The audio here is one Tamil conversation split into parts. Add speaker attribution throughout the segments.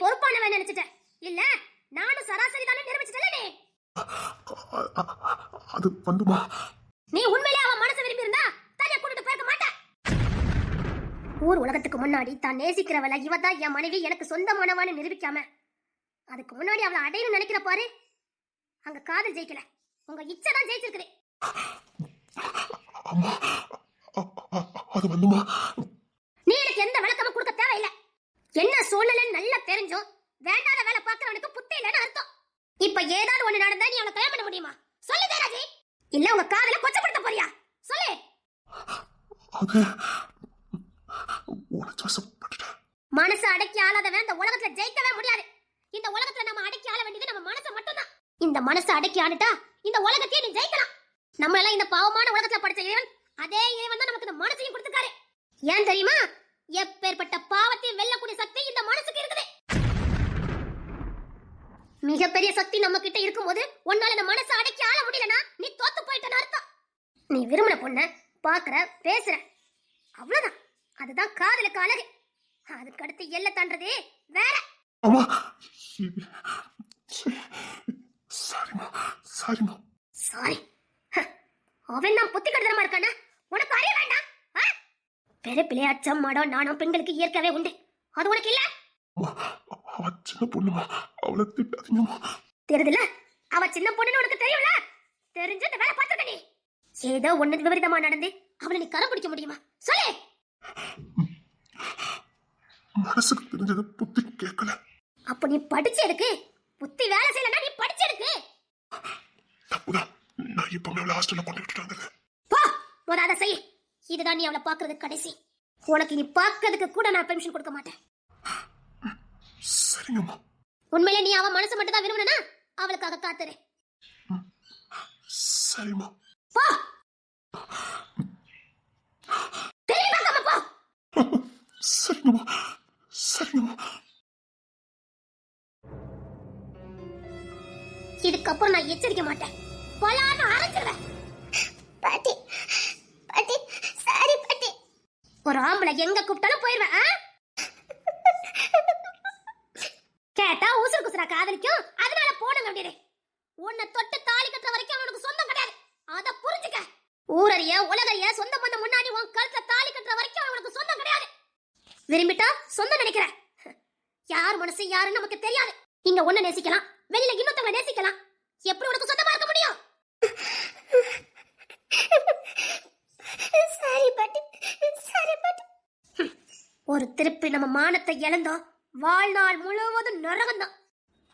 Speaker 1: தேவை நினைச்சிட்டேன். இல்ல நானும் சராசரி தானே நிரூபிச்சிட்டல நீ?
Speaker 2: அ- அ- அது வந்துமா?
Speaker 1: நீ உண்மையிலே அவன் மனசை விரும்பி இருந்தா தனியா கூட்டிட்டு போயிருக்க மாட்டேன். ஊர் உலகத்துக்கு முன்னாடி தான் நேசிக்கிறவள இவ தான் என் மனைவி எனக்கு சொந்தமானவான்னு நிரூபிக்காம. அதுக்கு முன்னாடி அவளை அடையணும்னு நினைக்கிற பாரு. அங்க காதல் ஜெயிக்கல. உங்க இச்சை தான் ஜெயிச்சிருக்குது.
Speaker 2: அது வந்துமா?
Speaker 1: நீ எனக்கு எந்த விளக்கமும் கொடுக்க தேவையில்லை. என்ன சூழ்நிலைன்னு நல்லா தெரிஞ்சும் வேண்டாத வேலை பார்க்கறவனுக்கு புத்தி இல்லைன்னு அர்த்தம். இப்ப ஏதாவது ஒண்ணு நடந்தா நீ அவனை கல்யாணம் பண்ண முடியுமா? சொல்லு தேராஜி இல்ல உங்க காதல கொச்சப்படுத்த போறியா? சொல்லு. மனசு அடக்கி ஆளாதவன் இந்த உலகத்துல ஜெயிக்கவே முடியாது. இந்த உலகத்துல நம்ம அடக்கி ஆள வேண்டியது நம்ம மனசை மட்டும்தான். இந்த மனசை அடக்கி ஆண்டுட்டா இந்த உலகத்தையே நீ ஜெயிக்கலாம். நம்ம எல்லாம் இந்த பாவமான உலகத்துல படிச்ச இறைவன் அதே இறைவன் தான் நமக்கு இந்த மனசையும் கொடுத்துருக்காரு. ஏன் தெரியுமா? எப்பேற்பட்ட பாவத்தையும் வெல்லக்கூடிய சக்தி இந்த மனசுக்கு இருக்குது. மிகப்பெரிய சக்தி நம்ம கிட்ட இருக்கும்போது உன்னால இந்த மனசை அடக்கி ஆள முடியலனா நீ தோத்து போயிட்டன்னு அர்த்தம். நீ விரும்பின பொண்ண பாக்குற பேசுற. அவ்வளவுதான். அதுதான் காதலுக்கு அழகு. அதுக்கு அடுத்து எல்லை தாண்டது வேற.
Speaker 2: அம்மா! இது சரி. சாரிம்மா சாரிம்மா.
Speaker 1: சாரி அவன் தான் புத்தி கடுதரமா இருக்கானா? உனக்கு அறிய வேண்டாம்? பிறப்பிலே அச்சம் மடம் நாணம் பெண்களுக்கு இயற்கவே உண்டு. அது உனக்கு இல்ல?
Speaker 2: அவ சின்ன பொண்ணுமா? அவளை திட்டாதீங்கம்மா
Speaker 1: தெரியுதுல அவ சின்ன பொண்ணுன்னு உனக்கு தெரியும்ல? தெரிஞ்சு இந்த வேலை பார்த்துருக்க நீ. ஏதோ ஒண்ணு விபரீதமா நடந்து அவளை நீ கரம் பிடிக்க முடியுமா? சொல்லு.
Speaker 2: மனசுக்கு தெரிஞ்சது புத்தி கேட்கல.
Speaker 1: அப்ப நீ படிச்சு எடுக்கு புத்தி வேலை செய்யலன்னா நீ படிச்சு எடுக்கு
Speaker 2: தப்புதான். நான் இப்பவே அவளை ஹாஸ்டல்ல கொண்டு விட்டுட்டு வந்தது.
Speaker 1: போ. அதை செய். இதுதான் நீ அவளை பாக்குறது கடைசி. உனக்கு நீ பார்க்கறதுக்கு கூட நான் பெர்மிஷன் கொடுக்க மாட்டேன்.
Speaker 2: சரிங்கம்மா.
Speaker 1: உண்மையிலே நீ அவ மனசு மட்டும் தான் விரும்புனா அவளுக்காக காத்துரு
Speaker 2: சரிம்மா.
Speaker 1: போ! திரும்பி பார்க்காம போ!
Speaker 2: சரிங்கம்மா. சரிங்கம்மா.
Speaker 1: இதுக்கப்புறம் நான் எச்சரிக்க மாட்டேன். பலான்னு அரைச்சிருவேன். பாட்டி சாரி பாட்டி ஒரு ஆம்பளை எங்க கூப்பிட்டாலும் போயிருவேன் கேட்டா உசுறு குசுரா காதலிக்கும். அதனால போன வேண்டியது உன்னை தொட்டு தாலி கட்டுற வரைக்கும் அவனுக்கு சொந்தம் கிடையாது. அத புரிஞ்சுக்க. ஊரறிய உலகறிய சொந்தம் பண்ண முன்னாடி உன் கழுத்துல தாலி கட்டுற வரைக்கும் அவனுக்கு சொந்தம் கிடையாது. விரும்பிட்டா சொந்தம் நினைக்கிற யார் மனசு யாருன்னு நமக்கு தெரியாது. இங்க ஒண்ணு நேசிக்கலாம். வெளியில இன்னொருத்தவங்க நேசிக்கலாம். எப்படி உனக்கு சொந்தமா இருக்க முடியும்? சரி சரி பாட்டி ஒரு திருப்பி நம்ம மானத்தை இழந்தோம் வாழ்நாள் முழுவதும் நரகம்தான்.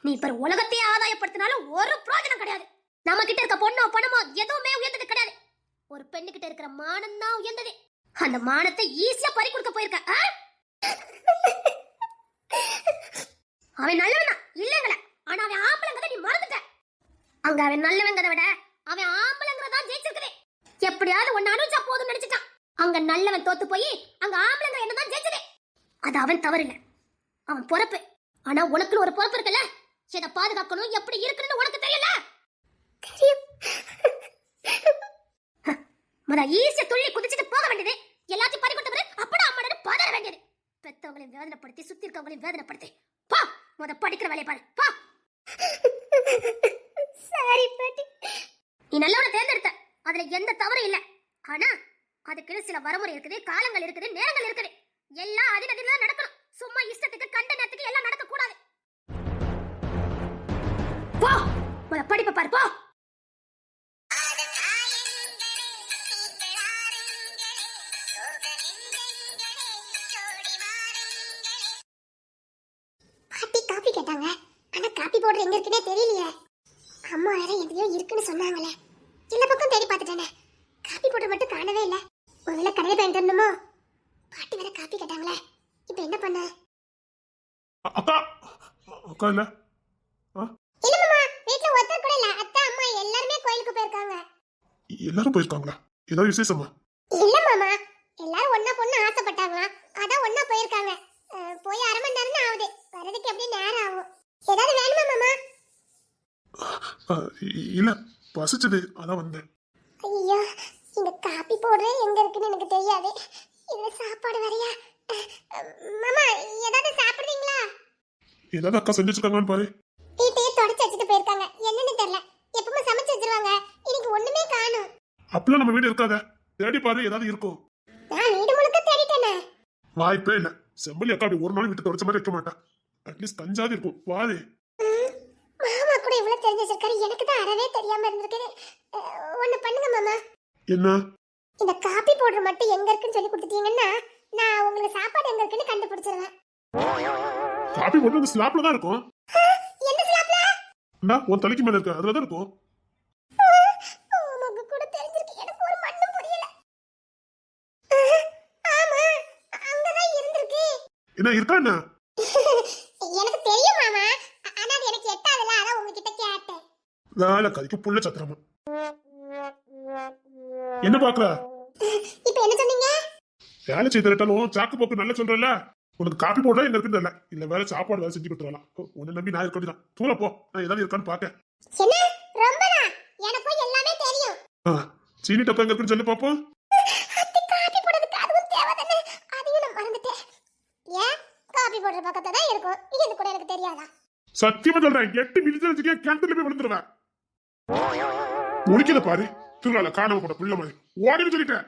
Speaker 1: நீ இப்ப உலகத்தையே ஆதாயப்படுத்தினாலும் ஒரு பிரயோஜனம் கிடையாது. நம்ம கிட்ட இருக்க பொண்ணோ பணமோ எதுவுமே உயர்ந்தது கிடையாது. ஒரு பெண்ணு கிட்ட இருக்கிற மானம் தான் உயர்ந்தது. அந்த மானத்தை ஈஸியா பறி கொடுக்க போயிருக்க அவன் நல்லவனா இல்லங்கள. ஆனா அவன் ஆம்பளங்கிறத நீ மறந்துட்ட. அங்க அவன் நல்லவங்கிறத விட அவன் ஆம்பளங்கிறதான் ஜெயிச்சிருக்கவே எப்படியாவது ஒன்னு அனுச்சா போதும் நினைச்சிட்டான். அங்க நல்லவன் தோத்து போய் அங்க ஆம்பளங்க என்னதான் ஜெயிச்சது. அது அவன் தவறு இல்ல அவன் பொறுப்பு. ஆனா உனக்குன்னு ஒரு பொறுப்பு இருக்குல்ல? இதை பாதுகாக்கணும் எப்படி இருக்குன்னு உனக்கு தெரியல தெரியும். முத ஈஸியா துள்ளி குதிச்சுட்டு போக வேண்டியது. எல்லாத்தையும் பறி கொடுத்த அப்படா அம்மாடன்னு பதற வேண்டியது. பெத்தவங்களையும் வேதனைப்படுத்தி சுத்தி இருக்கவங்களையும் வேதனைப்படுத்தி. பா முத படிக்கிற வேலையை பாரு. பா. சரி பாட்டி. நீ நல்லவனை தேர்ந்தெடுத்த. அதுல எந்த தவறும் இல்ல. ஆனா அதுக்குன்னு சில வரமுறை இருக்குது காலங்கள் இருக்குது நேரங்கள் இருக்குது. எல்லாம் அதினதில தான் நடக்கணும். சும்மா இஷ்டத்துக்கு கண்ட நேரத்துக்கு எல்லாம் நடக்க கூடாது போ படிப்பை பாரு போ!
Speaker 3: காப்பி கேட்டாங்க. ஆனா காப்பி பவுடர் எங்க இருக்குன்னே தெரியலையே. அம்மா வேற எதையோ இருக்குன்னு சொன்னாங்களே எல்லா பக்கம் தேடி பார்த்துட்டேனே காப்பி பவுடர் மட்டும் காணவே இல்ல ஒருவேளை கடையில் போய் தரணுமோ பாட்டி வேற காப்பி கேட்டாங்களே இப்போ என்ன பண்ண
Speaker 2: அ- அக்கா அக்கா இல்ல
Speaker 3: எல்லாருமே கோயிலுக்கு போயிருக்காங்க.
Speaker 2: எல்லாரும் போயிருக்காங்களா? ஏதாவது விசேஷமா?
Speaker 3: இல்ல மாமா எல்லாரும் ஒண்ணா பொண்ணு ஆசைப்பட்டாங்களா அதான் ஒண்ணா போயிருக்காங்க. போய் அரை மணி நேரம் ஆகுது. வரதுக்கு எப்படி நேரம் ஆகும். ஏதாவது வேணுமா மாமா?
Speaker 2: இல்ல பசிச்சது அதான் வந்தேன்.
Speaker 3: ஐயோ இந்த காப்பி பவுடர் எங்க இருக்குன்னு எனக்கு தெரியாது. இதுல சாப்பாடு வரையா மாமா ஏதாவது சாப்பிடுறீங்களா?
Speaker 2: ஏதாவது அக்கா செஞ்சு வச்சிருக்காங்கன்னு பாரு.
Speaker 3: வீட்டையே தொடச்சு வச்சுட்டு போயிருக்காங்க. என்னன்னு தெரியல. எப்பவுமே சமைச்சு வச்சிருவாங்க. இன்னைக்கு ஒண்ணுமே காணும்.
Speaker 2: அப்பெல்லாம் நம்ம வீடு இருக்காத. தேடி பாரு ஏதாவது இருக்கும்
Speaker 3: நான் வீடு முழுக்க தேடிட்டேனே.
Speaker 2: வாய்ப்பே இல்ல. செம்பலி அக்கா அப்படி ஒரு நாள் வீட்டு தொடச்ச மாதிரி வைக்க மாட்டா. அட்லீஸ்ட் கஞ்சாது இருக்கும். பாரு
Speaker 3: மாமா கூட இவ்வளவு தெரிஞ்சு வச்சிருக்காரு. எனக்கு தான் அறவே தெரியாம இருந்திருக்கு. அஹ், ஒண்ணு பண்ணுங்க மாமா.
Speaker 2: என்ன?
Speaker 3: இந்த காப்பி பவுடர் மட்டும் எங்க இருக்குன்னு சொல்லி கொடுத்துட்டீங்கன்னா நான் உங்களுக்கு சாப்பாடு எங்க இருக்குன்னு கண்டுபிடிச்சிருவேன்.
Speaker 2: காபி போட்டு அந்த ஸ்லாப்ல தான் இருக்கும்.
Speaker 3: என்ன ஸ்லாப்ல
Speaker 2: இந்தா, உன் தலைக்கு மேல இருக்கு. அதுல தான் இருக்கும் என்ன இருக்கா என்ன?
Speaker 3: எனக்கு தெரியும் மாமா. ஆனா எனக்கு எட்டாதுல அதான் உங்ககிட்ட கேட்டேன்.
Speaker 2: வேலை கதைக்கு புள்ள சத்திரமா. என்ன பாக்குற?
Speaker 3: இப்போ என்ன சொன்னீங்க?
Speaker 2: வேலை செய்து தரட்டாலும் சாக்கு போக்கு நல்லா சொல்றல உனக்கு காப்பி போடுறா எங்க இருக்குன்னு தெரியல. இல்ல வேலை சாப்பாடு வேலை செஞ்சு கொடுத்துடலாம். உன்னை நம்பி நான் இருக்கணும் தூர போ. நான் ஏதாவது இருக்கான்னு பாக்கேன்
Speaker 3: என்ன
Speaker 2: சீனி டப்பா எங்க இருக்குன்னு சொல்லி பாப்போம். சத்தியமா சொல்றேன். எட்டு மினிட்ஸ் வச்சுக்கேன் கிணத்துல போய் விழுந்துருவேன். முடிக்கத பாரு. திருவிழால காணாம போட புள்ள மாதிரி. சொல்லிட்டேன்.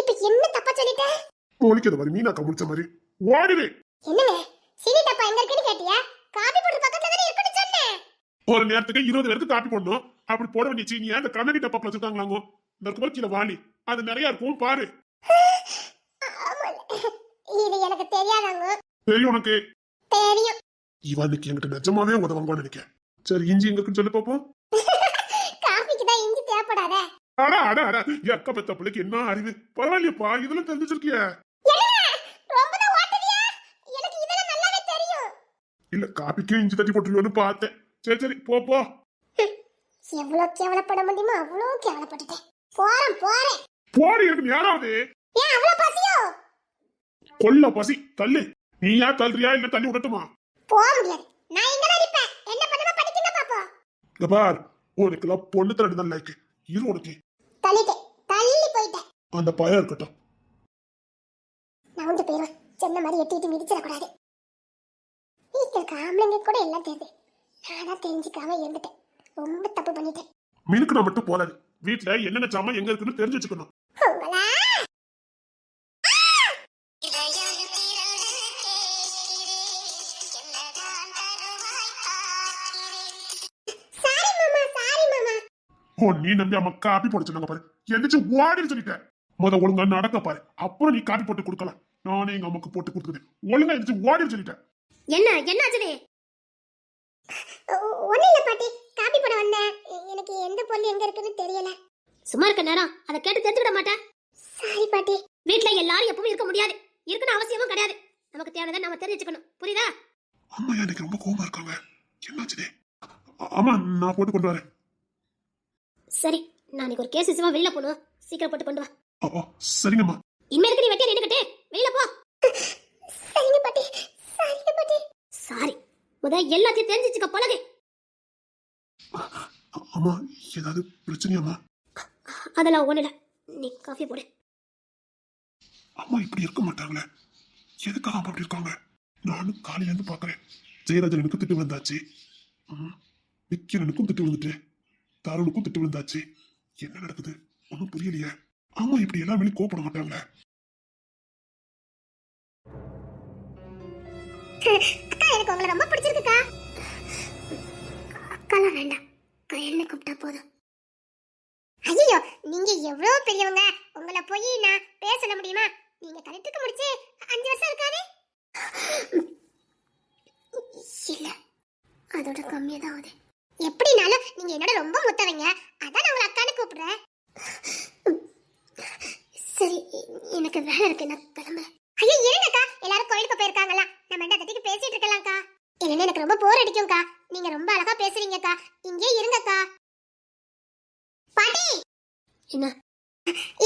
Speaker 3: இப்ப என்ன தப்பா சொல்லிட்டேன்?
Speaker 2: முடிக்கத பாரு மீனாக்கா முடிச்ச மாதிரி. ஓடிடு.
Speaker 3: என்னங்க? சினி டப்பா எங்க இருக்குன்னு கேட்டியா? காபி போடுற பக்கத்துல தானே இருக்குன்னு சொன்னேன்.
Speaker 2: ஒரு நேரத்துக்கு இருபது பேருக்கு காப்பி போடணும். அப்படி போட வேண்டிய சீனியா இந்த கண்ணாடி டப்பா வச்சிருக்காங்களாங்க? இந்த இருக்கும் கீழே வாளி அது நிறைய இருக்கும் பாரு.
Speaker 3: இது எனக்கு தெரியாதாங்க.
Speaker 2: தெரியும் உனக்கு.
Speaker 3: தெரியும்.
Speaker 2: இவனுக்கு என்கிட்ட நிஜமாவே உதவாங்கன்னு நினைக்கிறேன். சரி இஞ்சி எங்க இருக்குன்னு சொல்லி பாப்போம்.
Speaker 3: காபிக்கு தான் இஞ்சி தேவைப்படாத.
Speaker 2: அடா அடா அடா. என் அக்கா பெத்த பிள்ளைக்கு என்ன அறிவு? பரவாயில்லையப்பா இதெல்லாம் தெரிஞ்சு வச்சிருக்கிய
Speaker 3: ரொம்ப தான் ஓட்டுறியா எனக்கு இதெல்லாம் நல்லாவே தெரியும்
Speaker 2: இல்ல காப்பிக்கும் இஞ்சி தட்டி போட்டுருவோன்னு பார்த்தேன். சரி சரி போ போ.
Speaker 3: எவ்வளவு கேவலப்பட முடியுமோ அவ்வளவு கேவலப்பட்டுட்டேன். போறேன் போறேன்.
Speaker 2: போடி எனக்கு நேராவது
Speaker 3: ஏன் அவ்வளவு பசியோ?
Speaker 2: கொல்ல பசி தள்ளு. நீயா தள்ளுறியா? இல்ல தள்ளி விடட்டுமா?
Speaker 3: போக முடியாது. நான் இங்க இருப்பேன். என்ன பண்ணுமா படிக்கணும் பாப்போம்
Speaker 2: இங்க பார் உனக்கு எல்லாம் பொண்ணு தரடு தான் லைக் இரு உனக்கு.
Speaker 3: தள்ளிட்டேன். தள்ளி போயிட்டேன்.
Speaker 2: அந்த பயம் இருக்கட்டும்.
Speaker 3: நான் வந்து போயிடுவேன் சொன்ன மாதிரி எட்டிட்டு மிதிச்சிடக்கூடாது. வீட்டில் இருக்க ஆம்பளைங்க கூட எல்லாம் தெரியுது நானா தெரிஞ்சுக்காம இருந்துட்டேன். ரொம்ப தப்பு பண்ணிட்டேன்.
Speaker 2: மினுக்கு நான் மட்டும் போலாது வீட்டுல என்னென்ன சாமான் எங்க இருக்குன்னு தெரிஞ்சு வச்சுக்கணும்.
Speaker 3: உங்களா? சாரி மாமா சாரி மாமா.
Speaker 2: ஓ நீ நம்பி அம்மா காப்பி போட சொன்னாங்க பாரு. எந்திரிச்சு ஓடின்னு சொல்லிட்டேன். முத ஒழுங்கா நடக்க பாரு. அப்புறம் நீ காப்பி போட்டு கொடுக்கலாம். நானே எங்க அம்மாக்கு போட்டு கொடுத்துருக்கேன் ஒழுங்கா எந்திரிச்சு ஓடின்னு சொல்லிட்டேன்.
Speaker 1: என்ன என்ன ஆச்சுடி
Speaker 3: ஒன்றும் இல்லை பாட்டி. காப்பி போட வந்தேன். எனக்கு எந்த பொருள் எங்க இருக்குன்னு தெரியல.
Speaker 1: சும்மா இருக்க நேரம். அதை கேட்டு தெரிஞ்சுக்கிட மாட்டேன்.
Speaker 3: சாரி பாட்டி.
Speaker 1: வீட்ல எல்லாரும் எப்பவும் இருக்க முடியாது. இருக்கணும் அவசியமும் கிடையாது. நமக்கு தேவையானதை நாம தெரிஞ்சு வச்சுக்கணும். புரியுதா?
Speaker 2: அம்மா எனக்கு ரொம்ப கோவமா இருக்காங்க? என்னாச்சுதே ஆமா நான் போட்டு கொண்டு வரேன்.
Speaker 1: சரி நான் இன்னைக்கு ஒரு கேஸ் விஷயமா வெளியில போகணும். சீக்கிரம் போட்டு கொண்டு வா.
Speaker 2: சரிங்கம்மா.
Speaker 1: இனிமே இருக்கு நீ வெட்டி நின்னுக்கிட்டு? வெளியில போ
Speaker 3: சரிங்க பாட்டி சரிங்க பாட்டி
Speaker 1: சாரி முத எல்லாத்தையும் தெரிஞ்சு வச்சுக்க பழகு.
Speaker 2: அம்மா ஏதாவது பிரச்சனையாம்மா?
Speaker 1: அதெல்லாம் ஒண்ணு இல்ல. நீ காஃபி போடு.
Speaker 2: அம்மா இப்படி இருக்க மாட்டாங்களே. எதுக்காக அம்மா இப்படி இருக்காங்க? நானும் காலையில இருந்து பாக்குறேன். ஜெயராஜனுக்கும் திட்டு விழுந்தாச்சு. விக்கிரனுக்கும் திட்டு விழுந்துட்டு தருணுக்கும் திட்டு விழுந்தாச்சு. என்ன நடக்குது? ஒன்றும் புரியலையே. அம்மா இப்படி எல்லாம் வெளியே கோப்பட மாட்டாங்களே.
Speaker 3: அக்கா எனக்கு உங்களை ரொம்ப பிடிச்சிருக்குக்கா. அக்காலாம் வேண்டாம். கயல்னு கூப்பிட்டா போதும்? ஐயோ நீங்க எவ்வளவு பெரியவங்க. உங்களை போய் நான் பேச சொல்ல முடியுமா? நீங்க கலெக்டருக்கு முடிச்சு அஞ்சு வருஷம் இருக்காது. இல்ல அதோட கம்மியா தான் ஆகுது. எப்படினாலும் நீங்க என்னோட ரொம்ப முத்தவங்க. அதான் நான் உங்களை அக்கான்னு கூப்பிடுறேன். சரி எனக்கு வேலை இருக்கு நான் கிளம்புறேன். ஐயோ இருங்கக்கா எல்லாரும் கோயிலுக்கு போயிருக்காங்களா நம்ம ரெண்டு தட்டிக்கு பேசிட்டு இருக்கலாம்க்கா இல்லைன்னா எனக்கு ரொம்ப போர் அடிக்கும்க்கா. நீங்க ரொம்ப அழகா பேசுறீங்கக்கா. இங்கே இருங்கக்கா. பாட்டி!
Speaker 1: என்ன?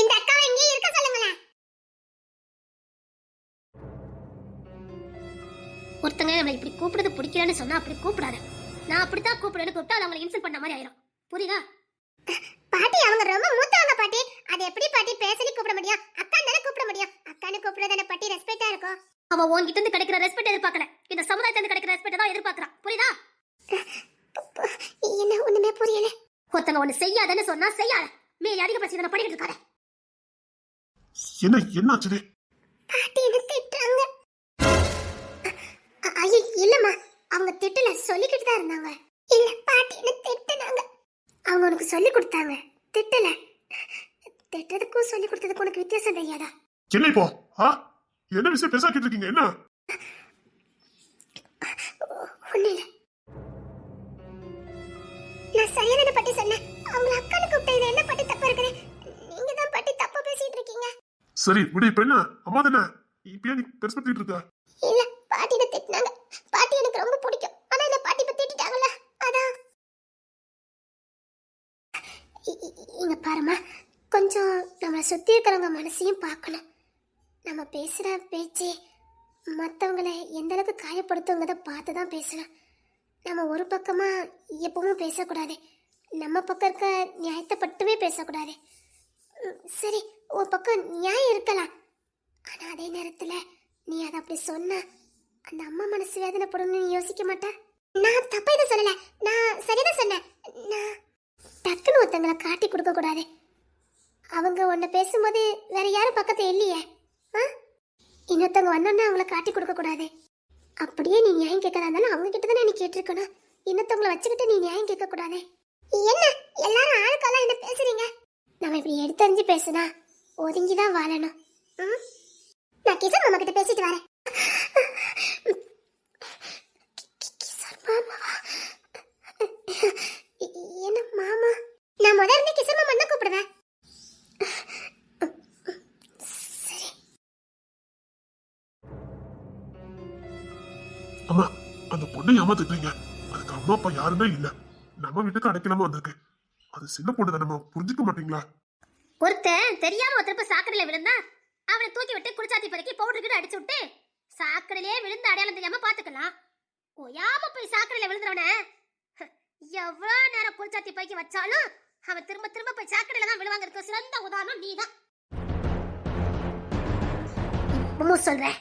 Speaker 3: இந்த அக்காவை இங்கே இருக்க சொல்லுங்களேன்.
Speaker 1: ஒருத்தங்க நம்மளை இப்படி கூப்பிடுறது பிடிக்கலன்னு சொன்னா அப்படி கூப்பிடாத. நான் அப்படித்தான் கூப்பிடுறேன்னு கூப்பிட்டா அது அவங்களை இன்சல்ட் பண்ண மாதிரி ஆயிரும். புரியுதா?
Speaker 3: பாட்டி அவங்க ரொம்ப மூத்தவங்க பாட்டி. அது எப்படி பாட்டி? பேசலி கூப்பிட முடியும். அக்கா தானே கூப்பிட முடியும். அக்கான்னு கூப்பிடுறதானே பாட்டி? ரெஸ்பெக்டா இருக்கும்.
Speaker 1: அவ உன்கிட்ட இருந்து கிடைக்கிற ரெஸ்பெக்ட் எதிர்பார்க்கல. இந்த சமுதாயத்துல இருந்து கிடைக்கிற ரெஸ்பெக்ட் தான் எதிர்பார்க்கறான் புரியுதா? என்ன ஒண்ணுமே புரியல. ஒருத்தங்க ஒண்ணு செய்யாதன்னு சொன்னா செய்யாத. மீறி அதிக பசி நான் படிக்கிட்டு இருக்காரு
Speaker 2: என்ன என்ன ஆச்சுது
Speaker 3: பாட்டி என்ன திட்டாங்க ஐயோ இல்லம்மா. அவங்க திட்டல சொல்லிக்கிட்டு தான் இருந்தாங்க. இல்ல பாட்டி என்ன திட்டுனாங்க? அவங்க உனக்கு சொல்லி கொடுத்தாங்க. திட்டல. திட்டதுக்கும் சொல்லி கொடுத்ததுக்கும் உனக்கு வித்தியாசம் தெரியாதா?
Speaker 2: என்ன போ. ஆ? என்ன விஷயம் பெருசா கேட்டிருக்கீங்க? என்ன?
Speaker 3: நான் சரியான பாட்டி சொன்னேன். அவங்கள அக்கானு கூப்பிட்டது என்ன பாட்டி தப்பா இருக்குது? நீங்க தான் பாட்டி தப்பா பேசிட்டு இருக்கீங்க.
Speaker 2: சரி விடு இப்ப என்ன? அம்மா தானே? இப்ப ஏன் நீ பெருசு படுத்திட்டு இருக்க?
Speaker 3: இல்ல பாட்டி என்ன திட்டினாங்க. பாட்டி எனக்கு ரொம்ப பிடிக்கும். ஆனா என்ன பாட்டி இப்ப திட்டிட்டாங்கல்ல? அதான் இங்க பாருமா கொஞ்சம் நம்மளை சுத்தி இருக்கிறவங்க மனசையும் பார்க்கணும். நம்ம பேசுகிற பேச்சு மற்றவங்களை எந்த அளவுக்கு காயப்படுத்துங்கிறத பார்த்து தான் பேசணும் நம்ம ஒரு பக்கமாக எப்பவும் பேசக்கூடாது. நம்ம பக்கம் இருக்க நியாயத்தை பட்டுமே பேசக்கூடாது சரி ஒரு பக்கம் நியாயம் இருக்கலாம். ஆனால் அதே நேரத்தில் நீ அதை அப்படி சொன்ன அந்த அம்மா மனசு வேதனைப்படணும்னு நீ யோசிக்க மாட்டா? நான் தப்பா இதை சொல்லலை. நான் சரிதான் சொன்னேன். நான் டக்குன்னு ஒருத்தங்களை காட்டி கொடுக்கக்கூடாது. அவங்க உன்னை பேசும்போது வேற யாரும் பக்கத்தை இல்லையே. இன்னொருத்தவங்க வந்தோன்னா அவங்கள காட்டி கொடுக்க கூடாது. அப்படியே நீ நியாயம் கேட்கறதா இருந்தாலும் அவங்க கிட்ட தானே நீ கேட்டிருக்கணும். இன்னொருத்தவங்களை வச்சுக்கிட்டு நீ நியாயம் கேட்க கூடாது. என்ன? எல்லாரும் ஆளுக்கெல்லாம் என்ன பேசுறீங்க? நம்ம இப்படி எடுத்தறிஞ்சு பேசுனா ஒதுங்கி தான் வாழணும் நான் கிஷன் மாமா கிட்ட பேசிட்டு வரேன். கி- மாமாவா என்ன மாமா? நான் முதல்ல இருந்து கிஷன் மாமா தான் கூப்பிடுவேன்.
Speaker 2: அந்த பொண்ணை ஏமாத்துட்டீங்க. அதுக்கு அம்மா அப்பா யாருமே இல்ல. நம்ம வீட்டுக்கு அடைக்கலாம வந்திருக்கு. அது சின்ன பொண்ணு தானே புரிஞ்சுக்க மாட்டீங்களா?
Speaker 1: ஒருத்தன் தெரியாம ஒரு சாக்கடையில விழுந்தா அவனை தூக்கி விட்டு குளிச்சாத்தி பறக்கி பவுடர் கிட்ட அடிச்சு விட்டு சாக்கடையிலே விழுந்து அடையாளம் தெரியாம பாத்துக்கலாம். ஓயாம போய் சாக்கடையில விழுந்துறவன எவ்வளவு நேரம் குளிச்சாத்தி பைக்கி வச்சாலும் அவன் திரும்ப திரும்ப போய் சாக்கடையில தான் விழுவாங்கிறதுக்கு சிறந்த உதாரணம் நீதான். இப்பவும் சொல்றேன்.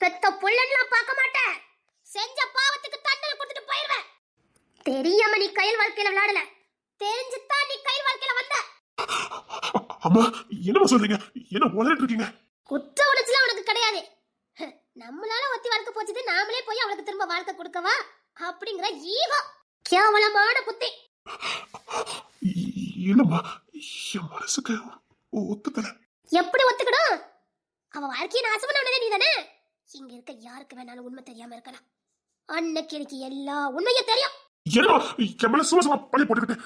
Speaker 1: பெத்த புள்ளன்லாம் பார்க்க மாட்டேன். செஞ்ச பாவத்துக்கு தண்டனை கொடுத்துட்டு போயிருவேன். தெரியாம நீ கையில் வாழ்க்கையில விளையாடல. தெரிஞ்சுதான் நீ கையில் வாழ்க்கையில வந்த.
Speaker 2: அம்மா என்னம்மா சொல்றீங்க? என்ன உளறிட்டு இருக்கீங்க?
Speaker 1: குற்ற உணர்ச்சிலாம் உனக்கு கிடையாது. நம்மளால ஒத்தி வாழ்க்கை போச்சுது நாமளே போய் அவளுக்கு திரும்ப வாழ்க்கை கொடுக்கவா? அப்படிங்கிற ஈகோ. கேவலமான புத்தி.
Speaker 2: இல்லம்மா என் மனசுக்கு ஒத்துக்கல.
Speaker 1: எப்படி ஒத்துக்கணும்? அவ வாழ்க்கையை நாசம் பண்ண நீ தானே இங்க இருக்க யாருக்கு வேணாலும் உண்மை தெரியாம இருக்கலாம். அன்னைக்கு எனக்கு எல்லா உண்மையும் தெரியும்.
Speaker 2: என்னம்மா என் மேல சும்மா சும்மா பழி போட்டுக்கிட்டு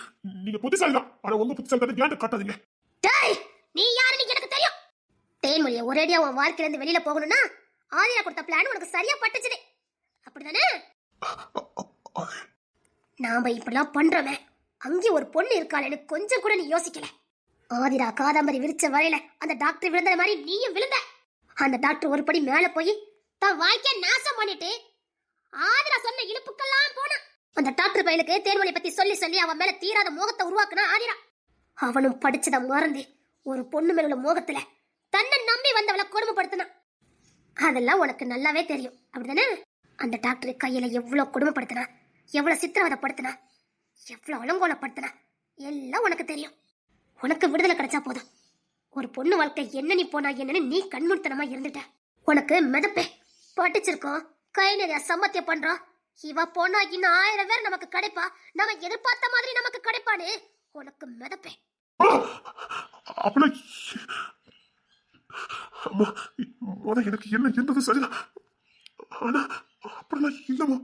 Speaker 2: நீங்க புத்திசாலி தான் ஆனா உங்க புத்திசாலி ஏன் காட்டாதீங்க?
Speaker 1: டேய் நீ யாருன்னு எனக்கு தெரியும். தேன்மொழிய ஒரேடியா உன் வாழ்க்கையில இருந்து வெளியில போகணும்னா ஆதிரா கொடுத்த பிளான் உனக்கு சரியா பட்டுச்சுது அப்படிதானே? நாம இப்படிலாம் பண்றோமே. அங்கே ஒரு பொண்ணு இருக்காளேன்னு கொஞ்சம் கூட நீ யோசிக்கல. ஆதிரா காதாம்பரி விரிச்ச வரையில அந்த டாக்டர் விழுந்த மாதிரி நீயும் விழுந்த. அந்த டாக்டர் ஒரு படி மேல போய் தான் வாழ்க்கைய நாசம் பண்ணிட்டு ஆதிரா சொன்ன இழுப்புக்கெல்லாம் போனா. அந்த டாக்டர் பையனுக்கு தேர்மொழி பத்தி சொல்லி சொல்லி அவன் மேல தீராத மோகத்தை உருவாக்குனா ஆதிரா. அவனும் படிச்சத மறந்து ஒரு பொண்ணு மேல உள்ள மோகத்துல தன்னை நம்பி வந்தவளை கொடுமைப்படுத்தினான் அதெல்லாம் உனக்கு நல்லாவே தெரியும். அப்படிதானே? அந்த டாக்டர் கையில எவ்வளவு கொடுமைப்படுத்தினா எவ்வளவு சித்திரவதைப்படுத்தினா எவ்வளவு அலங்கோலப்படுத்தினா எல்லாம் உனக்கு தெரியும். உனக்கு விடுதலை கிடைச்சா போதும். ஒரு பொண்ணு வாழ்க்கை என்ன நீ போனா என்னன்னு நீ கண்முடித்தனமா இருந்துட்ட. உனக்கு மிதப்பே. படிச்சிருக்கோம். கை நிறைய சம்மத்தியம் பண்றோம் இவ போனா இன்னும் ஆயிரம் பேர் நமக்கு கிடைப்பா? நம்ம எதிர்பார்த்த மாதிரி நமக்கு கிடைப்பான்னு உனக்கு மிதப்பே
Speaker 2: அப்பெல்லாம் அம்மா முத எனக்கு என்ன இருந்தது சரிதான் ஆனா அப்படிலாம் இல்லம்மா.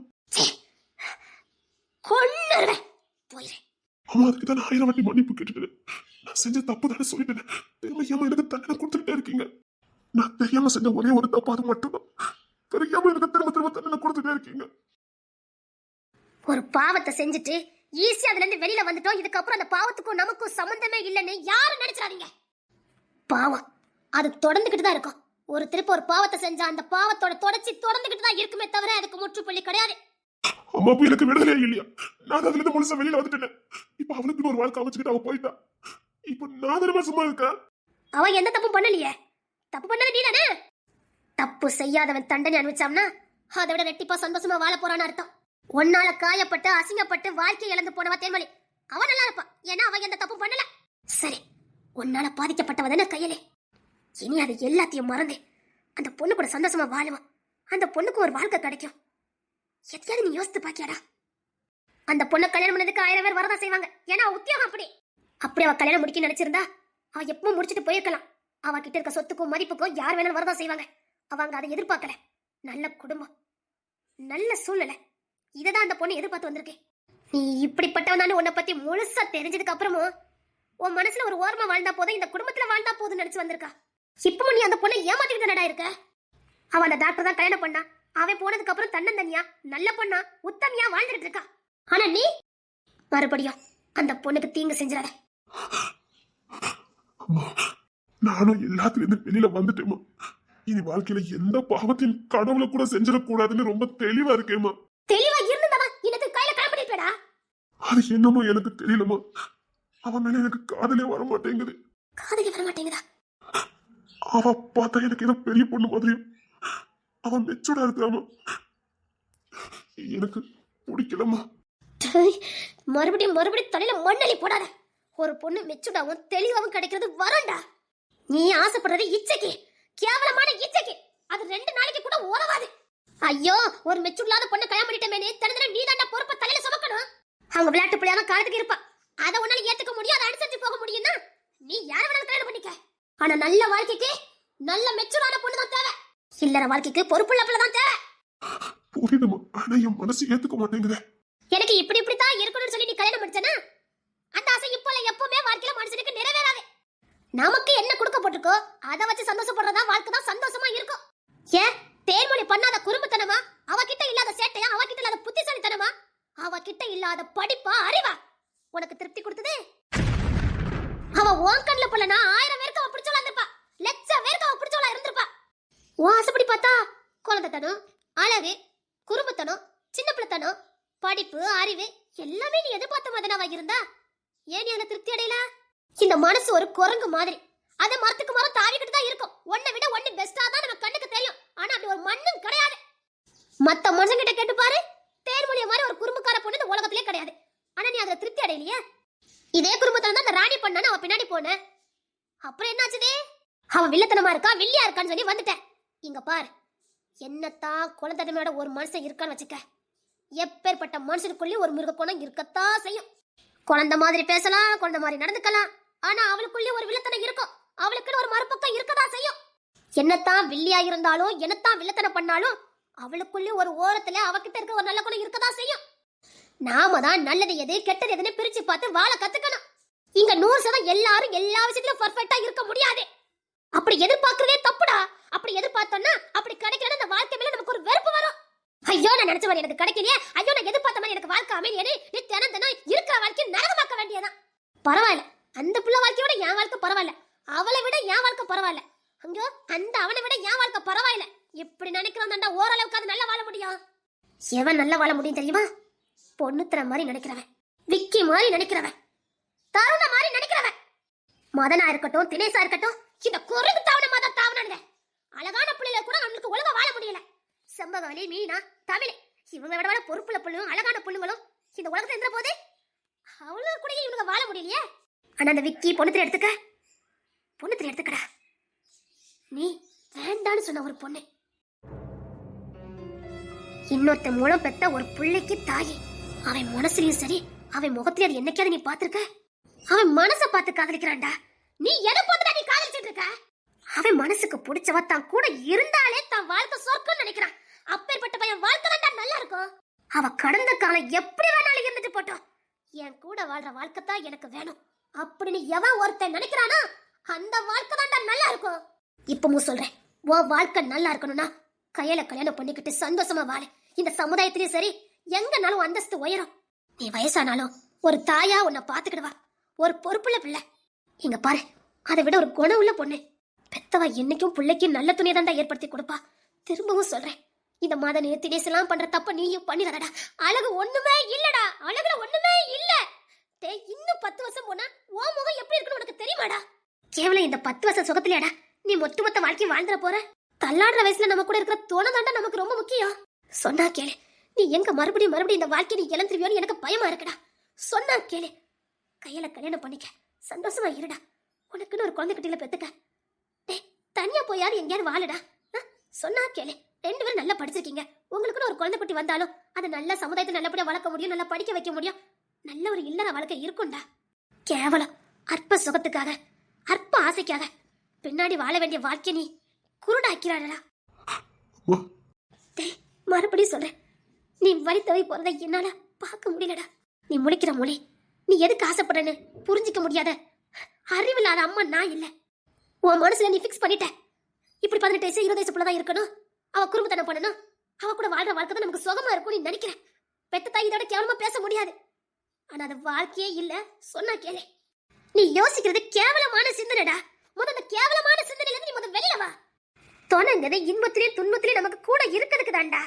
Speaker 1: கொன்னுருவேன். போயிரு.
Speaker 2: அம்மா அதுக்கு தான் ஆயிரம் வாட்டி மன்னிப்பு நான் செஞ்ச தப்பு தானே சொல்லிட்டேன். தெரியாம எனக்கு தண்டனை கொடுத்துட்டே இருக்கீங்க. நான் தெரியாம செஞ்ச ஒரே ஒரு தப்பு அது மட்டும்தான். தெரியாம எனக்கு திரும்ப திரும்ப தண்டனை கொடுத்துட்டே இருக்கீங்க.
Speaker 1: ஒரு பாவத்தை செஞ்சுட்டு ஈஸியா அதுல இருந்து வெளியில வந்துட்டோம். இதுக்கப்புறம் அந்த பாவத்துக்கும் நமக்கும் சம்பந்தமே இல்லைன்னு யாரும் நினைச்சிடாதீங்க. பாவம். அது தொடர்ந்துகிட்டு தான் இருக்கும். ஒரு திருப்ப ஒரு பாவத்தை செஞ்சா அந்த பாவத்தோட தொடர்ச்சி தொடர்ந்துகிட்டு தான் இருக்குமே தவிர அதுக்கு முற்றுப்புள்ளி கிடையாது.
Speaker 2: அம்மா அப்ப எனக்கு விடுதலையே இல்லையா? நான் அதுல இருந்து முழுசா வெளியில வந்துட்டேன். இப்ப அவளுக்கு ஒரு வாழ்க்கை அமைச்சுக்கிட்டு அவ போயிட்டா. இப்ப நான் தானே சும்மா இருக்கேன்?
Speaker 1: அவன் எந்த தப்பும் பண்ணலையே. தப்பு பண்ணது நீ தானே தப்பு செய்யாதவன் தண்டனை அனுபவிச்சான்னா அதை விட ரெட்டிப்பா சந்தோஷமா வாழ போறான்னு அர்த்தம். ஒன்னால காயப்பட்டு அசிங்கப்பட்டு வாழ்க்கை இழந்து போனவ தேன்மொழி. அவ நல்லா இருப்பா. ஏன்னா அவ எந்த தப்பும் பண்ணல. சரி உன்னால பாதிக்கப்பட்டவ தானே கையிலே. இனி அது எல்லாத்தையும் மறந்து அந்த பொண்ணு கூட சந்தோஷமா வாழுவான். அந்த பொண்ணுக்கு ஒரு வாழ்க்கை கிடைக்கும். எதையாவது நீ யோசித்து பாக்கியாடா? அந்த பொண்ணை கல்யாணம் பண்ணதுக்கு ஆயிரம் பேர் வரதான் செய்வாங்க. ஏன்னா உத்தியோகம் அப்படி. அப்படி அவ கல்யாணம் முடிக்க நினைச்சிருந்தா அவ எப்பவும் முடிச்சுட்டு போயிருக்கலாம். அவ கிட்ட இருக்க சொத்துக்கும் மதிப்புக்கும் யார் வேணாலும் வரதான் செய்வாங்க. அவங்க அதை எதிர்பார்க்கல. நல்ல குடும்பம். நல்ல சூழ்நிலை. இதை தான் அந்த பொண்ணு எதிர்பார்த்து வந்திருக்கேன் நீ இப்படிப்பட்டவனானு உன்னை பத்தி முழுசா தெரிஞ்சதுக்கு அப்புறமும் உன் மனசுல ஒரு ஓரமா வாழ்ந்தா போதும் இந்த குடும்பத்துல வாழ்ந்தா போதும் நினைச்சு வந்திருக்கா. இப்பவும் நீ அந்த பொண்ணை ஏமாத்திட்டு நடா இருக்க? அவ அந்த டாக்டர் தான் கல்யாணம் பண்ணா. அவன் போனதுக்கு அப்புறம் தன்னந்தனியா நல்ல பொண்ணா உத்தமியா வாழ்ந்துட்டு இருக்கா. ஆனா நீ மறுபடியும் அந்த பொண்ணுக்கு தீங்கு செஞ்சிடாத.
Speaker 2: நானும் எல்லாத்துல இருந்து வெளியில வந்துட்டேமா இனி வாழ்க்கையில எந்த பாவத்தின் கடவுளை கூட செஞ்சிடக்கூடாதுன்னு ரொம்ப தெளிவா இருக்கேம்மா.
Speaker 1: தெளிவா இருந்ததா எனக்கு கையில கலப்படிப்படா
Speaker 2: அது என்னமோ எனக்கு தெரியலம்மா. அவன் மேல எனக்கு காதலே வர மாட்டேங்குது
Speaker 1: காதலி வர மாட்டேங்குதா
Speaker 2: அவ பார்த்தா எனக்கு ஏதோ பெரிய பொண்ணு மாதிரியும் அவன் மெச்சூர்டா இருக்கிறாமா எனக்கு பிடிக்கலம்மா.
Speaker 1: டேய், மறுபடியும் மறுபடியும் தலையில மண்ணலி போடாத. ஒரு பொண்ணு மெச்சுடாவும் தெளிவாவும் கிடைக்கிறது வரண்டா நீ ஆசைப்படுறது இச்சைக்கு. கேவலமான இச்சைக்கு. அது ரெண்டு நாளைக்கு கூட உதவாது ஐயோ ஒரு மெச்சுடாத பொண்ணை கல்யாணம் பண்ணிட்டேமே தெரிஞ்சா நீ தாண்டா பொறுப்ப தலையில சுமக்கணும். அவங்க விளையாட்டு பிள்ளையாத காலத்துக்கு இருப்பா. அதை உன்னால ஏத்துக்க முடியும் அதை அனுசரிச்சு போக முடியும்னா நீ யார வேணாலும் கல்யாணம் பண்ணிக்க. ஆனா நல்ல வாழ்க்கைக்கு நல்ல மெச்சுடான பொண்ணு தான் தேவை. இல்லற வாழ்க்கைக்கு பொறுப்புள்ள பிள்ளை தான் தேவை.
Speaker 2: புரியுதுமா ஆனா என் மனசு ஏத்துக்க மாட்டேங்குதே.
Speaker 1: எனக்கு இப்படி இப்படி தான் இருக்கணும்னு சொல்லி நீ கல்யாணம் முடிச்சனா அந்த ஆசை இப்போ எப்பவுமே வாழ்க்கையில மனுஷனுக்கு நிறைவேறாது. நமக்கு என்ன கொடுக்கப்பட்டிருக்கோ அதை வச்சு சந்தோஷப்படுறதா வாழ்க்கை தான் சந்தோஷமா இருக்கும். ஏன்? தேர்மொழி பண்ணாத குறும்புத்தனமா? அவகிட்ட இல்லாத சேட்டையா? அவகிட்ட இல்லாத புத்திசாலித்தனமா? அவகிட்ட இல்லாத படிப்பா அறிவா? உனக்கு திருப்தி கொடுத்தது? அவ உன் கண்ணுல பண்ணனா ஆயிரம் பேருக்கு அவ பிடிச்சவளா இருந்திருப்பா. லட்சம் பேருக்கு அவ பிடிச்சவளா இருந்திருப்பா. உன் ஆசைப்படி பார்த்தா குழந்தைத்தனம் அழகு குறும்புத்தனம் சின்ன பிள்ளைத்தனம் படிப்பு அறிவு எல்லாமே நீ எதிர்பார்த்த மதனாவா இருந்தா? ஏன் நீ அதுல திருப்தி அடையல? இந்த மனசு ஒரு குரங்கு மாதிரி. அது மரத்துக்கு மரம் தாவிக்கிட்டு தான் இருக்கும். ஒன்னை விட ஒன்னு பெஸ்டா தான் நம்ம கண்ணுக்கு தெரியும். ஆனா அப்படி ஒரு மண்ணும் கிடையாது. மத்த மனுஷங்கிட்ட கேட்டு பாரு. தேர்மொழிய மாதிரி ஒரு குறும்புக்கார பொண்ணு இந்த உலகத்திலே கிடையாது. ஆனா நீ அதுல திருப்தி அடையலையே? இதே குடும்பத்துல தான் அந்த ராணி பண்ணான்னு அவ பின்னாடி போன. அப்புறம் என்னாச்சுதே? அவன் வில்லத்தனமா இருக்கா வில்லியா இருக்கான்னு சொல்லி வந்துட்டேன். இங்க பாரு. என்னத்தான் குழந்தைமையோட ஒரு மனுஷன் இருக்கான்னு வச்சுக்க. எப்பேற்பட்ட மனுஷனுக்குள்ளேயும் ஒரு மிருக குணம் இருக்கத்தான் செய்யும். குழந்தை மாதிரி பேசலாம் குழந்தை மாதிரி நடந்துக்கலாம். ஆனா அவளுக்குள்ளே ஒரு வில்லத்தனம் இருக்கும். அவளுக்குன்னு ஒரு மறுபக்கம் இருக்கதா செய்யும். என்னத்தான் வில்லியா இருந்தாலும் என்னத்தான் வில்லத்தனம் பண்ணாலும் அவளுக்குள்ளே ஒரு ஓரத்துல அவகிட்ட இருக்க ஒரு நல்ல குணம் இருக்கதா செய்யும். நாம தான் நல்லது எது கெட்டது எதுன்னு பிரிச்சு பார்த்து வாழ கத்துக்கணும். இங்க நூறு சதம் எல்லாரும் எல்லா விஷயத்திலும் பர்ஃபெக்டா இருக்க முடியாது. அப்படி எதிர்பார்க்கறதே தப்புடா. அப்படி எதிர்பார்த்தோம்னா அப்படி கிடைக்கலன்னா அந்த வாழ்க்கை மேல நமக்கு ஒரு வெறுப்பு வரும். ஐயோ நான் நினைச்ச மாதிரி எனக்கு கிடைக்கலையே. ஐயோ நான் எதிர்பார்த்த மாதிரி எனக்கு வாழ்க்கை அமையலையே. நீ தினம் தினம் இருக்கிற வாழ்க்கையை நரகமாக்க வேண்டியதான் பரவாயில்ல. அந்த புள்ள வாழ்க்கையோட என் வாழ்க்கை பரவாயில்ல. அவளை விட என் வாழ்க்கை பரவாயில்ல. அங்கோ அந்த அவனை விட என் வாழ்க்கை பரவாயில்ல. இப்படி நினைக்கிறான் தாண்டா ஓரளவுக்கு அது நல்லா வாழ முடியும்? எவன் நல்லா வாழ முடியும் தெரியுமா? பொண்ணுத்திர மாதிரி நினைக்கிறவன். விக்கி மாதிரி நினைக்கிறவன். தருண மாதிரி நினைக்கிறவன். மதனா இருக்கட்டும் தினேசா இருக்கட்டும் இந்த குறுக்கு தாவண மாதிரி தாவனானுங்க அழகான பிள்ளைல கூட அவனுக்கு ஒழுங்கா வாழ முடியல. செம்பகவலி மீனா தமிழ். இவங்க விட விட பொறுப்புள்ள புள்ளும் அழகான புள்ளுங்களும் இந்த உலகத்துல இருந்த போதே அவ்வளோ கூட இவங்க வாழ முடியலையே. ஆனா அந்த விக்கி பொண்ணுத்துல எடுத்துக்க. பொண்ணுத்துல எடுத்துக்கடா. நீ வேண்டான்னு சொன்ன ஒரு பொண்ணு. இன்னொருத்த மூலம் பெத்த ஒரு பிள்ளைக்கு தாயி. அவன் மனசுலயும் சரி அவன் முகத்திலயும் அது என்னைக்காவது நீ பாத்திருக்க அவன் மனச பார்த்து காதலிக்கிறான்டா. நீ எதை பார்த்துடா நீ காதலிச்சிட்டு இருக்க? அவன் மனசுக்கு பிடிச்சவ தான் கூட இருந்தாலே தான் வாழ்க்கை சொர்க்கம்னு நினைக்கிறான். அப்பேற்பட்ட பையன் வாழ்க்கை தான் நல்லா இருக்கும். அவ கடந்த காலம் எப்படி வேணாலும் இருந்துட்டு போட்டோம். என் கூட வாழ்ற வாழ்க்கை தான் எனக்கு வேணும். அப்படின்னு எவன் ஒருத்தன் நினைக்கிறானா அந்த வாழ்க்கை தான் நல்லா இருக்கும். இப்பவும் சொல்றேன் உன் வாழ்க்கை நல்லா இருக்கணும்னா கையில கல்யாணம் பண்ணிக்கிட்டு சந்தோஷமா வாழ. இந்த சமுதாயத்திலயும் சரி எங்கனாலும் அந்தஸ்து உயரும். நீ வயசானாலும் ஒரு தாயா உன்னை பாத்துக்கிடுவா ஒரு பொறுப்புள்ள பிள்ளை. இங்க பாரு அதை விட ஒரு குணம் உள்ள பொண்ணு. பெத்தவா என்னைக்கும் பிள்ளைக்கு நல்ல துணியை தான் ஏற்படுத்தி கொடுப்பா. திரும்பவும் சொல்றேன். இந்த மாத நீ தினேசெல்லாம் பண்ற தப்ப நீயும் பண்ணிடாதடா. அழகு ஒண்ணுமே இல்லடா. அழகுல ஒண்ணுமே இல்ல. டேய் இன்னும் பத்து வருஷம் போனா ஓ முகம் எப்படி இருக்குன்னு உனக்கு தெரியுமாடா? கேவலம் இந்த பத்து வருஷம் சுகத்திலேடா. நீ மொத்த மொத்த வாழ்க்கை வாழ்ந்துட போற. தள்ளாடுற வயசுல நம்ம கூட இருக்கிற தோணை தாண்டா நமக்கு ரொம்ப முக்கியம். சொன்னா கேளு. நீ எங்க மறுபடியும் மறுபடியும் இந்த வாழ்க்கையை நீ இழந்துருவியோன்னு எனக்கு பயமா இருக்குடா. சொன்னா கேளு. கையில கல்யாணம் பண்ணிக்க. சந்தோஷமா இருடா. உனக்குன்னு ஒரு குழந்தை குட்டியில பெத்துக்க. டே தனியா போயாவது எங்கேயாவது வாழடா? ஆ? சொன்னா கேளு. ரெண்டு பேரும் நல்லா படிச்சிருக்கீங்க. உங்களுக்குன்னு ஒரு குழந்தை குட்டி வந்தாலும் அது நல்ல சமுதாயத்தை நல்லபடியா வளர்க்க முடியும் நல்லா படிக்க வைக்க முடியும். நல்ல ஒரு இல்லற வாழ்க்கை இருக்கும்டா. கேவலம். அற்ப சுகத்துக்காக அற்ப ஆசைக்காக பின்னாடி வாழ வேண்டிய வாழ்க்கை நீ குருடாக்கிறாடா மறுபடியும் சொல்றேன். நீ வழி தவி போறதை என்னால பார்க்க முடியலடா. நீ முழிக்கிற மொழி நீ எதுக்கு ஆசைப்படுறன்னு புரிஞ்சிக்க முடியாத அறிவில்லாத அம்மா நான் இல்ல. உன் மனசுல நீ ஃபிக்ஸ் பண்ணிட்ட. இப்படி பதினெட்டு வயசு இருபது வயசு தான் இருக்கணும். அவ குறும்புத்தனம் பண்ணணும் அவ கூட வாழ்ற வாழ்க்கை தான் நமக்கு சுகமா இருக்கும் நீ நினைக்கிறேன் பெத்த தாய் இதோட கேவலமா பேச முடியாது. ஆனா அது வாழ்க்கையே இல்ல சொன்னா கேளு. நீ யோசிக்கிறது கேவலமான சிந்தனைடா. முத அந்த கேவலமான சிந்தனையில இருந்து நீ முத வெளியில வா. தொணங்கிறது இன்பத்திலையும் துன்பத்திலையும் நமக்கு கூட இருக்கிறதுக்கு தான்டா.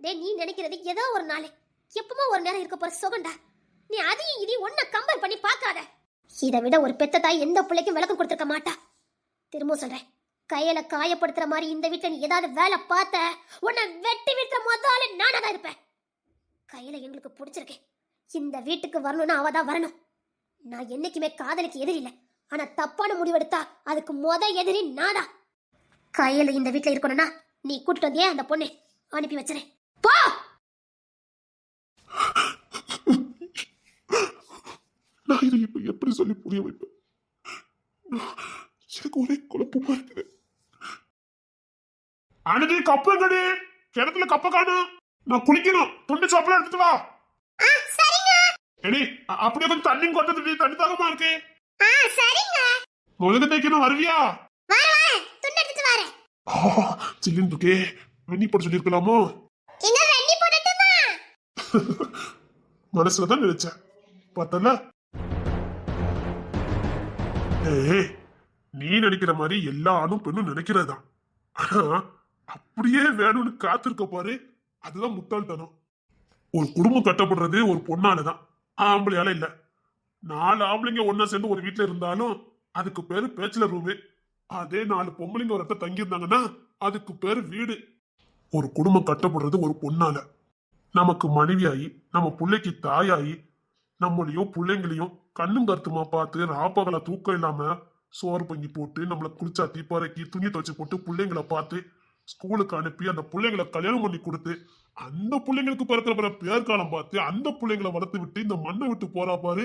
Speaker 1: டே நீ நினைக்கிறது ஏதோ ஒரு நாள். எப்பவுமே ஒரு நேரம் இருக்க போற சுகம்டா. நீ அதையும் இதையும் ஒன்ன கம்பேர் பண்ணி பார்க்காத. இதை விட ஒரு பெத்த தாய் எந்த பிள்ளைக்கும் விளக்கம் கொடுத்துருக்க மாட்டா. திரும்ப சொல்றேன். கையில காயப்படுத்துற மாதிரி இந்த வீட்டுல நீ ஏதாவது வேலை பார்த்த உன்னை வெட்டி விட்டுற முதல்ல நானா தான் இருப்பேன். கையில எங்களுக்கு பிடிச்சிருக்கேன் இந்த வீட்டுக்கு வரணும்னா அவ தான் வரணும். நான் என்னைக்குமே காதலுக்கு எதிரி இல்லை. ஆனா தப்பான முடிவெடுத்தா அதுக்கு முத எதிரி நாதா கையில இந்த வீட்டுல இருக்கணும்னா நீ கூட்டிட்டு வந்தியே அந்த பொண்ணு அனுப்பி வச்சிரேன் போ!
Speaker 2: நான் இதை எப்படி சொல்லி புரிய வைப்பேன்? எனக்கு ஒரே குழப்பமா இருக்குது. அனுதி கப்பு எங்கடி? கிணத்துல கப்ப காணும் நான் குளிக்கணும். துண்டு சப்பலாம் எடுத்துட்டு வா. எடி அப்படியே கொஞ்சம் தண்ணி கொட்டது. தண்ணி தாகமா இருக்கு. முழுக தேய்க்கணும். வருவியா? சில்லுன்னு இருக்கே. வெண்ணி போட சொல்லியிருக்கலாமோ? மனசுல தான் நினைச்சேன். பார்த்தல? ஏய் நீ நினைக்கிற மாதிரி எல்லா ஆணும் பெண்ணும் நினைக்கிறதுதான் ஆனா அப்படியே வேணும்னு காத்திருக்க பாரு. அதுதான் முட்டாள்தனம். ஒரு குடும்பம் கட்டப்படுறது ஒரு பொண்ணாலதான். ஆம்பளையால இல்ல. நாலு ஆம்பளைங்க ஒன்னா சேர்ந்து ஒரு வீட்டுல இருந்தாலும் அதுக்கு பேரு பேச்சுலர் ரூமு அதே நாலு பொம்பளைங்க ஒரு இடத்த தங்கி இருந்தாங்கன்னா அதுக்கு பேரு வீடு. ஒரு குடும்பம் கட்டப்படுறது ஒரு பொண்ணால. நமக்கு மனைவியாகி நம்ம பிள்ளைக்கு தாயாகி நம்மளையும் பிள்ளைங்களையும் கண்ணும் கருத்துமா பார்த்து ராப்பகல தூக்கம் இல்லாம சோறு பங்கி போட்டு நம்மளை குளிச்சாத்தி பறக்கி துணி துவைச்சு போட்டு பிள்ளைங்களை பார்த்து ஸ்கூலுக்கு அனுப்பி அந்த பிள்ளைங்களை கல்யாணம் பண்ணி கொடுத்து அந்த பிள்ளைங்களுக்கு பிறக்கிற பிற பேர்காலம் பார்த்து அந்த பிள்ளைங்களை வளர்த்து விட்டு இந்த மண்ணை விட்டு போறா பாரு.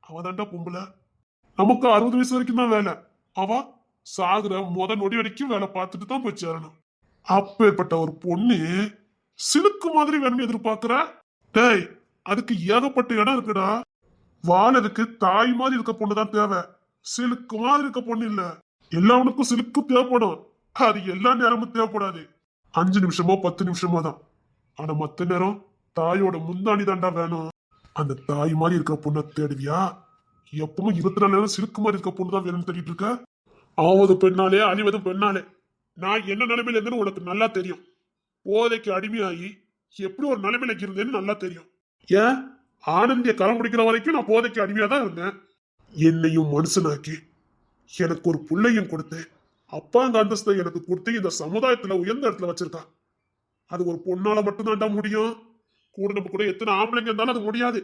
Speaker 2: அவ தாண்டா பொம்பளை. நமக்கு அறுபது வயசு வரைக்கும் தான் வேலை. அவ சாகுற முத நொடி வரைக்கும் வேலை பார்த்துட்டு தான் போய் சேரணும். அப்பேற்பட்ட ஒரு பொண்ணு சிலுக்கு மாதிரி வேணும்னு எதிர்பார்க்கிற? டேய் அதுக்கு ஏகப்பட்ட இடம் இருக்குடா. வாழறதுக்கு தாய் மாதிரி இருக்க பொண்ணு தான் தேவை. சிலுக்கு மாதிரி இருக்க பொண்ணு இல்ல. எல்லாவனுக்கும் சிலுக்கு தேவைப்படும். அது எல்லா நேரமும் தேவைப்படாது. அஞ்சு நிமிஷமோ பத்து நிமிஷமோ தான். ஆனா மத்த நேரம் தாயோட முந்தாணி தாண்டா வேணும். அந்த தாய் மாதிரி இருக்கிற பொண்ணை தேடுவியா? எப்பவும் இருபத்தி நாலு நேரம் சிறுக்கு மாதிரி இருக்க பொண்ணு தான் வேணும்னு தேடிட்டு இருக்க? ஆவது பெண்ணாலே அழிவதும் பெண்ணாலே. நான் என்ன நிலைமையில இருந்தேன்னு உனக்கு நல்லா தெரியும். போதைக்கு அடிமையாகி எப்படி ஒரு நிலைமையில இருந்தேன்னு நல்லா தெரியும். ஏன்? ஆனந்திய கரம் பிடிக்கிற வரைக்கும் நான் போதைக்கு அடிமையா தான் இருந்தேன். என்னையும் மனுஷனாக்கி எனக்கு ஒரு பிள்ளையும் கொடுத்தேன். அப்பாங்க அந்தஸ்தை எனக்கு கொடுத்து இந்த சமுதாயத்துல உயர்ந்த இடத்துல வச்சிருக்கா. அது ஒரு பொண்ணால மட்டும்தான்டா முடியும். கூட நம்ம கூட எத்தனை ஆம்பளைங்க இருந்தாலும் அது முடியாது.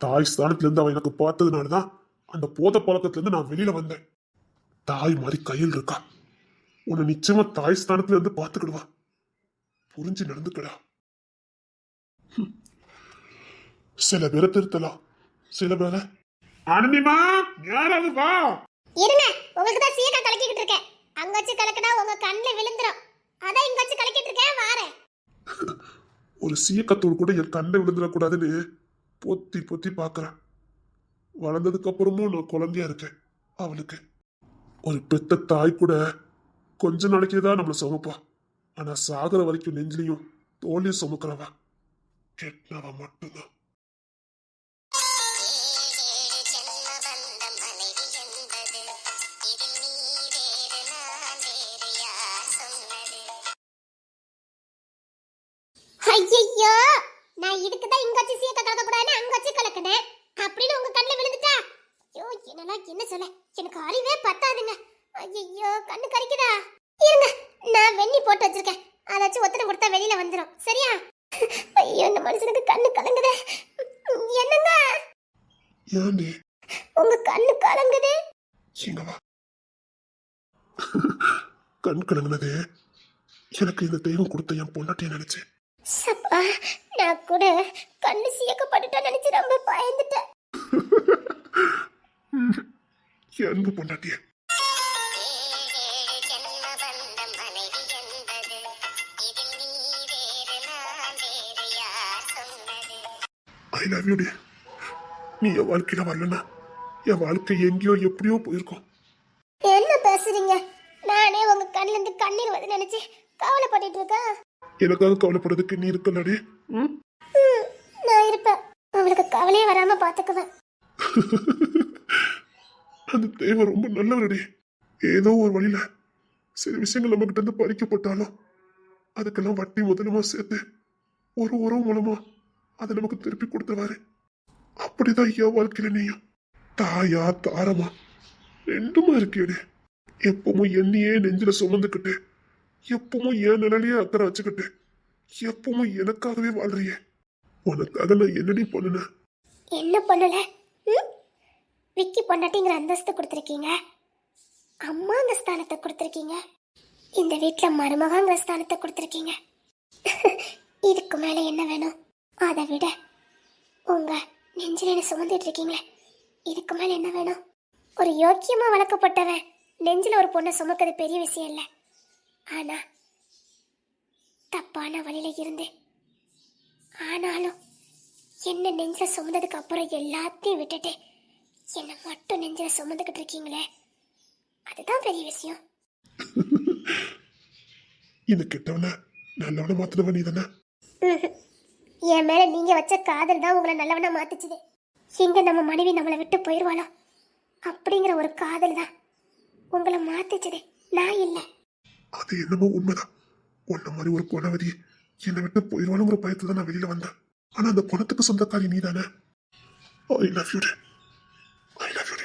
Speaker 2: தாய் ஸ்தானத்துல இருந்து அவன் எனக்கு பார்த்ததுனாலதான் அந்த போத பழக்கத்துல இருந்து நான் வெளியில வந்தேன். தாய் மாதிரி கையில் இருக்கா. உன்னை நிச்சயமா தாய் ஸ்தானத்துல இருந்து பாத்துக்கிடுவா புரிஞ்சு நடந்துக்கடா. சில பேரை திருத்தலாம். சில பேரை அனுமிமா யாராவது வா
Speaker 3: இருங்க உங்களுக்கு தான் சீக்கிரம் கலக்கிக்கிட்டு இருக்கேன் அங்க வச்சு கலக்கினா உங்க கண்ணில் விழுந்துரும். அதான் இங்க வச்சு கலக்கிட்டு இருக்கேன் வாரேன்.
Speaker 2: ஒரு சீக்கத்தோடு கூட என் கண்ணை விழுந்துடக்கூடாதுன்னு பொத்தி பொத்தி பார்க்குறேன். வளர்ந்ததுக்கு அப்புறமும் நான் குழந்தையா இருக்கேன் அவளுக்கு. ஒரு பெத்த தாய் கூட கொஞ்ச நாளைக்கு தான் நம்மளை சுமப்பா. ஆனா சாகுற வரைக்கும் நெஞ்சிலையும் தோல்லையும் சுமக்கிறவா கெட்டவ மட்டும்தான்.
Speaker 3: எனக்கு அறிவே பத்தாதுங்க. ஐயையோ கண்ணு கறிக்குதா இருங்க நான் வெண்ணி போட்டு வச்சிருக்கேன். அதாச்சும் ஒத்தனை கொடுத்தா வெளியில வந்துரும். சரியா? ஐயோ இந்த மனுஷனுக்கு கண்ணு கலங்குதே. என்னங்க?
Speaker 2: ஏன்டி
Speaker 3: உங்க கண்ணு கலங்குது.
Speaker 2: இங்க வா கண் கலங்கினது. எனக்கு இந்த தெய்வம் கொடுத்த என் பொண்டாட்டிய நினைச்சேன்.
Speaker 3: சப்பா நான் கூட கண்ணு சீயக்கப்பட்டுட்டா நினைச்சு ரொம்ப பயந்துட்டேன்.
Speaker 2: அன்பு பொண்டாட்டிய. ஐ லவ் யூ டி நீ என் வாழ்க்கையில வரலன்னா என் வாழ்க்கை எங்கேயோ எப்படியோ போயிருக்கும்.
Speaker 3: என்ன பேசுறீங்க? நானே உங்க கண்ணுல இருந்து கண்ணீர் வந்து நினைச்சு கவலைப்பட்டுட்டு இருக்கேன்.
Speaker 2: எனக்காக கவலைப்படுறதுக்கு நீ இருக்கலடி
Speaker 3: நான் இருப்பேன். உங்களுக்கு கவலையே வராம பாத்துக்குவேன்.
Speaker 2: அந்த தெய்வம் ரொம்ப நல்லவரடி. ஏதோ ஒரு வழியில சில விஷயங்கள் நம்ம கிட்ட இருந்து பறிக்கப்பட்டாலும் அதுக்கெல்லாம் வட்டி முதலுமா சேர்த்து ஒரு உறவு மூலமா அதை நமக்கு திருப்பி கொடுத்துருவாரு. அப்படிதான் என் வாழ்க்கையில நீயும். தாயா தாரமா ரெண்டுமா இருக்கேடு எப்பவும் என்னையே நெஞ்சில சுமந்துக்கிட்டு எப்பவும் என் நிலையிலேயே அக்கறை வச்சுக்கிட்டு எப்பவும் எனக்காகவே வாழ்றியே. உனக்காக நான் என்னடி பண்ணுன?
Speaker 3: என்ன பண்ணல விக்கி பொண்டாட்டிங்கிற அந்தஸ்து கொடுத்துருக்கீங்க. அம்மா அந்த ஸ்தானத்தை கொடுத்துருக்கீங்க. இந்த வீட்டில் மருமகாங்கிற ஸ்தானத்தை கொடுத்துருக்கீங்க. இதுக்கு மேலே என்ன வேணும்? அதை விட உங்கள் நெஞ்சில் என்ன சுமந்துட்டு இருக்கீங்களே இதுக்கு மேலே என்ன வேணும்? ஒரு யோக்கியமாக வளர்க்கப்பட்டவன் நெஞ்சில் ஒரு பொண்ணை சுமக்கிறது பெரிய விஷயம் இல்லை. ஆனால் தப்பான வழியில் இருந்து ஆனாலும் என்ன நெஞ்சில சுமந்ததுக்கு அப்புறம் எல்லாத்தையும் விட்டுட்டு என்னை மட்டும் நெஞ்சில சுமந்துக்கிட்டு இருக்கீங்களே? அதுதான் பெரிய விஷயம்.
Speaker 2: இந்த கெட்டவன நல்லவன மாத்தினவன் நீ தானே.
Speaker 3: என் மேல நீங்க வச்ச காதல் தான் உங்களை நல்லவனா மாத்துச்சுது. எங்க நம்ம மனைவி நம்மளை விட்டு போயிடுவாளோ அப்படிங்கிற ஒரு காதல் தான் உங்களை மாத்துச்சுது. நான் இல்லை.
Speaker 2: அது என்னமோ உண்மைதான். உன்ன மாதிரி ஒரு குணவதி என்னை விட்டு போயிடுவானுங்கிற பயத்துல தான் நான் வெளியில வந்தேன். ஆனா அந்த குணத்துக்கு சொந்தக்காரி நீ தானே I love you I love you.